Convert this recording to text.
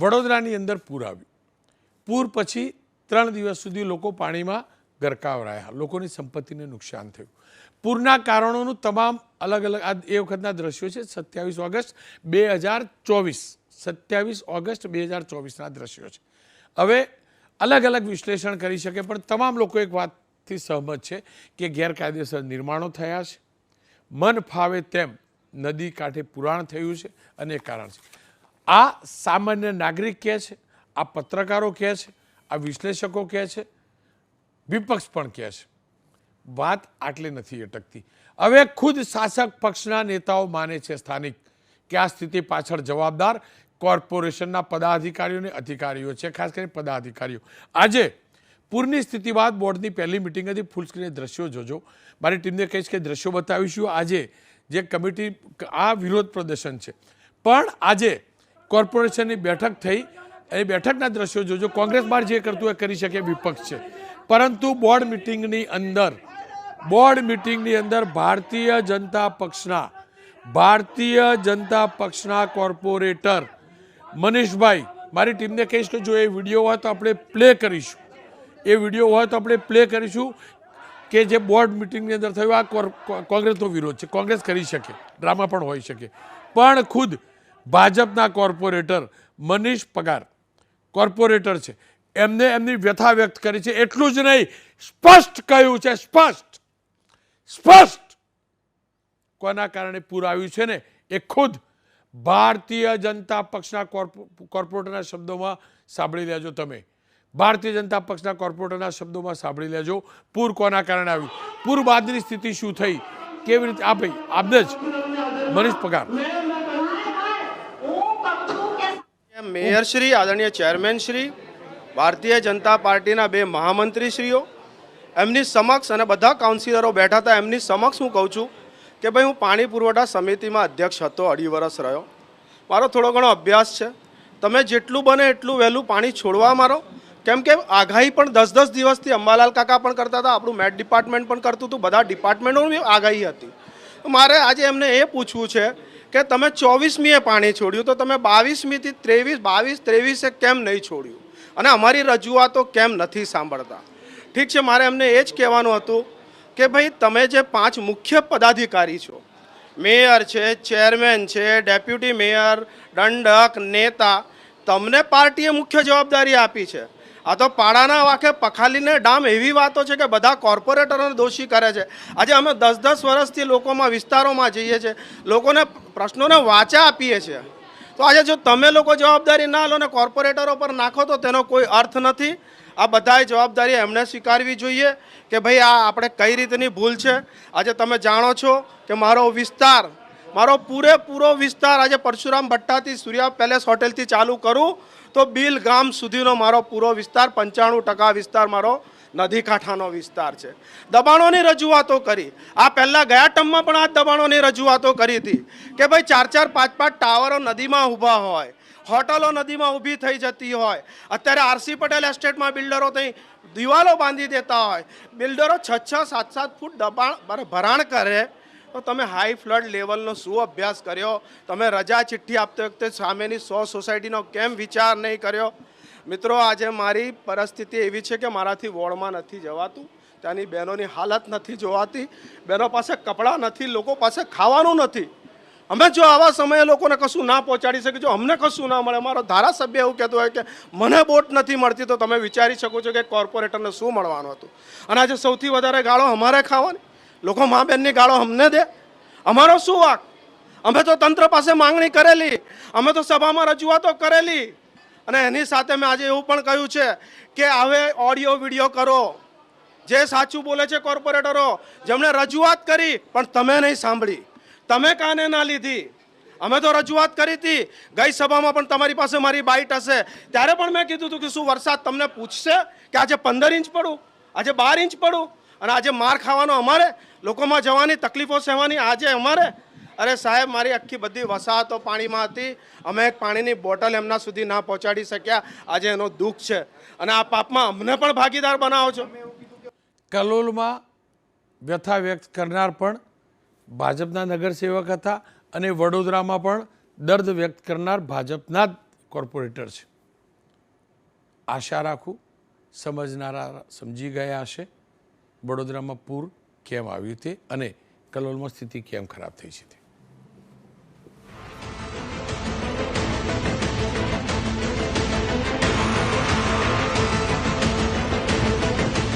વડોદરાની અંદર પૂર આવ્યું. પૂર પછી ત્રણ દિવસ સુધી લોકો પાણીમાં ગરકાવ રહ્યા લોકોની સંપત્તિને નુકસાન થયું. પૂરના કારણોનું તમામ અલગ અલગ આ એ વખતના દ્રશ્યો છે, સત્યાવીસ ઓગસ્ટ બે હજાર ચોવીસ. સત્યાવીસ ઓગસ્ટ બે હજાર ચોવીસના દ્રશ્યો છે. હવે અલગ અલગ વિશ્લેષણ કરી શકે, પણ તમામ લોકો એક વાતથી સહમત છે કે ગેરકાયદેસર નિર્માણો થયા છે. મન ફાવે તેમ નદી કાંઠે પુરાણ થયું છે અને કારણ છે. આ સામાન્ય નાગરિક કહે છે, આ પત્રકારો કહે છે, આ વિશ્લેષકો કહે છે, વિપક્ષ પણ કહે છે. વાત આટલી નથી અટકતી. હવે ખુદ શાસક પક્ષના નેતાઓ માને છે સ્થાનિક કે આ સ્થિતિ પાછળ જવાબદાર કોર્પોરેશનના પદાધિકારીઓને અધિકારીઓ છે, ખાસ કરીને પદાધિકારીઓ. આજે પૂરની સ્થિતિ બાદ બોર્ડની પહેલી મિટિંગ હતી, ફૂલ સ્ક્રીને દ્રશ્યો જોજો. મારી ટીમને કહીશ કે દ્રશ્યો બતાવીશું. આજે જે કમિટી, આ વિરોધ પ્રદર્શન છે. પણ આજે કોર્પોરેશનની બેઠક થઈ. એ બેઠકના દ્રશ્યો જોજો. કોંગ્રેસ બહાર જે કરતું એ કરી શકે, વિપક્ષ છે. પરંતુ બોર્ડ મિટિંગની અંદર, બોર્ડ મિટિંગની અંદર ભારતીય જનતા પક્ષના, ભારતીય જનતા પક્ષના કોર્પોરેટર મનીષભાઈ, મારી ટીમને કહીશ કે જો એ વીડિયો હોય તો આપણે પ્લે કરીશું. એ વીડિયો હોય તો આપણે પ્લે કરીશું કે જે બોર્ડ મિટિંગની અંદર થયું, આ કોંગ્રેસનો વિરોધ છે. કોંગ્રેસ કરી શકે, ડ્રામા પણ હોઈ શકે. પણ ખુદ ભાજપના કોર્પોરેટર મનીષ પગાર. કોર્પોરેટર છે. એમને એમની વ્યથા વ્યક્ત કરી છે. એટલું જ નહીં, સ્પષ્ટ કહ્યું છે, સ્પષ્ટ. સ્પષ્ટ. કોના કારણે પૂર આવ્યું છે ને? એ ખુદ ભારતીય જનતા પક્ષના કોર્પો- કોર્પોરેટરના શબ્દોમાં સાંભળી લેજો તમે. ભારતીય જનતા પક્ષના કોર્પોરેટરના શબ્દોમાં સાંભળી લેજો. પૂર કોના કારણે આવ્યું? પૂર બાદની સ્થિતિ શું થઈ? કેવી રીતે? આ ભાઈ, આપને જ. મનીષ પગાર. મેયર શ્રી, આદરણીય ચેરમેન શ્રી, ભારતીય જનતા પાર્ટીના બે મહામંત્રીશ્રીઓ, એમની સમક્ષ અને બધા કાઉન્સિલરો બેઠા હતા, એમની સમક્ષ હું કહું છું કે ભાઈ હું પાણી પુરવઠા સમિતિમાં અધ્યક્ષ હતો, અઢી વર્ષ રહ્યો. મારો થોડો ઘણો અભ્યાસ છે. તમે જેટલું બને એટલું વહેલું પાણી છોડવા મારો. કેમ કે આગાહી પણ દસ દસ દિવસથી અંબાલાલ કાકા પણ કરતા હતા, આપણું મેટ ડિપાર્ટમેન્ટ પણ કરતું હતું, બધા ડિપાર્ટમેન્ટોની આગાહી હતી. મારે આજે એમને એ પૂછવું છે કે તમે ચોવીસમીએ પાણી છોડ્યું, તો તમે બાવીસમીથી ત્રેવીસ, બાવીસ, ત્રેવીસે કેમ નહીં છોડ્યું? અને અમારી રજૂઆતો કેમ નથી સાંભળતા? ઠીક છે, મારે એમને એ જ કહેવાનું હતું કે ભાઈ તમે જે પાંચ મુખ્ય પદાધિકારી છો, મેયર છે, ચેરમેન છે, ડેપ્યુટી મેયર, દંડક, નેતા, તમને પાર્ટીએ મુખ્ય જવાબદારી આપી છે. આ તો પાડાના વાંખે પખાલીને ડામ એવી વાતો છે કે બધા કોર્પોરેટરોને દોષી કરે છે. આજે અમે દસ દસ વર્ષથી લોકોમાં વિસ્તારોમાં જઈએ છીએ. લોકોને પ્રશ્નોને વાચા આપીએ છીએ. તો આજે જો તમે લોકો જવાબદારી ના લો ને કોર્પોરેટરો પર નાખો તો તેનો કોઈ અર્થ નથી. આ બધાએ જવાબદારી એમણે સ્વીકારવી જોઈએ કે ભાઈ આ આપણે કઈ રીતની ભૂલ છે? આજે તમે જાણો છો કે મારો વિસ્તાર મારો પૂરેપૂરો વિસ્તાર આજે પરશુરામ ભટ્ટાથી સૂર્યા પેલેસ હોટેલથી ચાલુ કરું તો બિલ ગામ સુધીનો મારો પૂરો વિસ્તાર, પંચાણું ટકા વિસ્તાર મારો નદી કાંઠાનો વિસ્તાર છે. દબાણોની રજૂઆતો કરી. આ પહેલાં ગયા ટર્મમાં પણ આ દબાણોની રજૂઆતો કરી હતી કે ભાઈ ચાર ચાર પાંચ પાંચ ટાવરો નદીમાં ઊભા હોય, હોટલો નદીમાં ઊભી થઈ જતી હોય. અત્યારે આરસી પટેલ એસ્ટેટમાં બિલ્ડરો ત્યાં દિવાલો બાંધી દેતા હોય. બિલ્ડરો છ છ સાત સાત ફૂટ દબાણ ભરાણ કરે તો તમે હાઈ ફ્લડ લેવલનો શું અભ્યાસ કર્યો? તમે રજા ચિઠ્ઠી આપતી વખતે સામેની સો સોસાયટીનો કેમ વિચાર નહીં કર્યો? મિત્રો, આજે મારી પરિસ્થિતિ એવી છે કે મારાથી વોર્ડમાં નથી જવાતું, ત્યાંની બહેનોની હાલત નથી જોવાતી, બહેનો પાસે કપડાં નથી, લોકો પાસે ખાવાનું નથી. અમે જો આવા સમયે લોકોને કશું ના પહોંચાડી શકીએ, જો અમને કશું ના મળે, મારો ધારાસભ્ય એવું કહેતો હોય કે, મને બોટ નથી મળતી તો તમે વિચારી શકો છો કે કોર્પોરેટરને શું મળવાનું હતું. અને આજે સૌથી વધારે ગાળો અમારે ખાવાની. લોકો મા બહેનની ગાળો અમને દે. અમારો શું વાક? અમે તો તંત્ર પાસે માંગણી કરેલી. અમે તો સભામાં રજૂઆતો કરેલી. અને એની સાથે મેં આજે એવું પણ કહ્યું છે કે હવે ઓડિયો, વીડિયો કરો. જે સાચું બોલે છે કોર્પોરેટરો, જેમણે રજૂઆત કરી, પણ તમે નહીં સાંભળી. તમે કાને ના લીધી? અમે તો રજૂઆત કરી હતી. ગઈ સભામાં પણ તમારી પાસે મારી બાઇટ હશે. ત્યારે પણ મેં કીધું હતું કે શું વરસાદ તમને પૂછશે કે આજે પંદર ઇંચ પડું? આજે બાર ઇંચ પડું? અને આજે માર ખાવાનો અમારે, લોકોમાં જવાની તકલીફો સહેવાની આજે અમારે. અરે સાહેબ, મારી આખી બધી વસાહતો પાણીમાં હતી. અમે એક પાણીની બોટલ એમના સુધી ના પહોંચાડી શક્યા. આજે એનો દુઃખ છે. અને આ પાપમાં અમને પણ ભાગીદાર બનાવો છો. કલોલમાં વ્યથા વ્યક્ત કરનાર પણ ભાજપના નગરસેવક હતા અને વડોદરામાં પણ દર્દ વ્યક્ત કરનાર ભાજપના જ કોર્પોરેટર છે. આશા રાખું, સમજનારા સમજી ગયા હશે. વડોદરામાં પૂર કેમ આવ્યું તે અને કલોલમાં સ્થિતિ કેમ ખરાબ થઈ છે